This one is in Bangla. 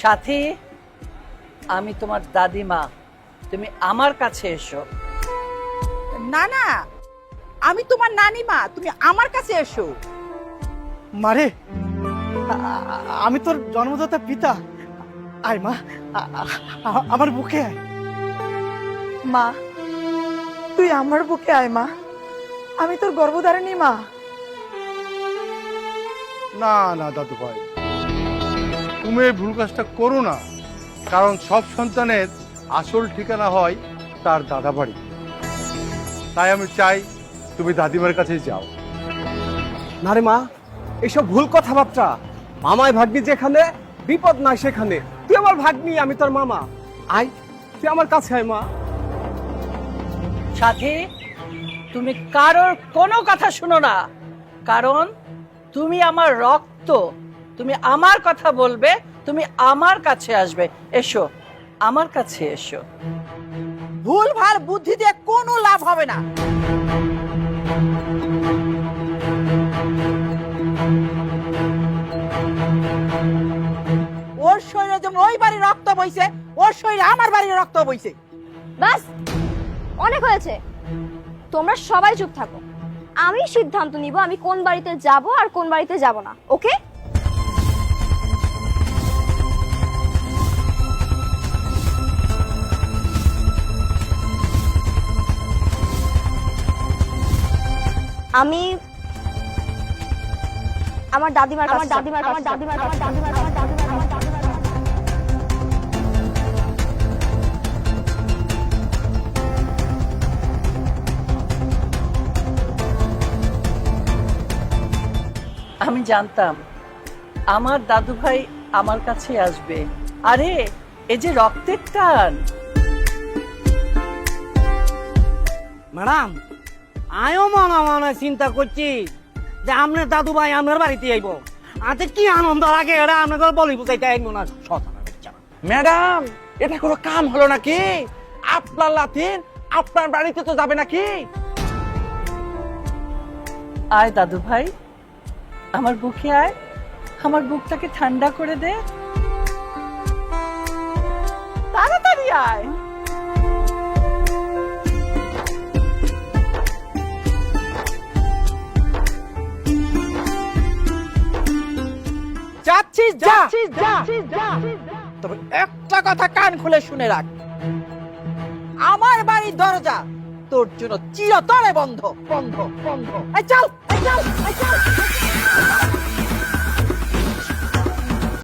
সাথী আমি তোমার দাদিমা। তুমি আমার কাছে এসো। না না আমি তোমার নানিমা তুমি আমার কাছে এসো। মারে আমি তোর জন্মদাতা পিতা। আয় মা আমার বুকে আয়। মা তুই আমার বুকে আয় মা আমি তোর গর্ভধারিণী মা। না না দাদু ভাই তুমি এই ভুল কাজটা করো না কারণ সব সন্তানের আসল ঠিকানা হয় তার দাদা বাড়ি তাই আমি চাই তুমি দাদিমার কাছে যাও। না রে মা এসব ভুল কথাবার্তা মামায় ভাগ্নি যেখানে বিপদ নাই সেখানে। তুই আমার ভাগ্নি আমি তোর মামা। আয় তুই আমার কাছে আয় মা। সাথী তুমি কারোর কোনো কথা শুনো না কারণ তুমি আমার রক্ত। তুমি আমার কথা বলবে তুমি আমার কাছে আসবে। এসো আমার কাছে এসো। ভুল ভালো বুদ্ধি দিয়ে কোনো লাভ হবে না। ওর শরীরে যেমন ওই বাড়ির রক্ত বইছে ওর শরীরে আমার বাড়ির রক্ত বইছে। বাস অনেক হয়েছে। তোমরা সবাই চুপ থাকো। আমি সিদ্ধান্ত নিব আমি কোন বাড়িতে যাব আর কোন বাড়িতে যাব না ওকে? আমি আমার দাদিমার আমার দাদিমার আমার দাদিমার আমার দাদিমার আমার দাদিমার আমার দাদিমার আমি জানতাম আমার দাদু ভাই আমার কাছে আসবে। আরে এই যে রক্তের টান। ম্যাডাম আয়ও মনে মনে চিন্তা করছি। যে আপনার দাদু ভাই আপনার বাড়িতে আইব। আতে কি আনন্দ লাগে এটা আপনাকে বলি বুঝাইতে আইব না ম্যাডাম, এটা কোনো কাম হলো নাকি? আপনার লাথিন আপনার বাড়িতে তো যাবে নাকি? আয় দাদু ভাই, আমার বুকে আয়। আমার বুকটাকে ঠান্ডা করে দে। তাড়াতাড়ি আয়। যাচ্ছিস যা। তবে একটা কথা কান খুলে শুনে রাখ। আমার বাড়ির দরজা তোর জন্য চিরতরে বন্ধ। বন্ধ বন্ধ। এই চল এই চল এই চল।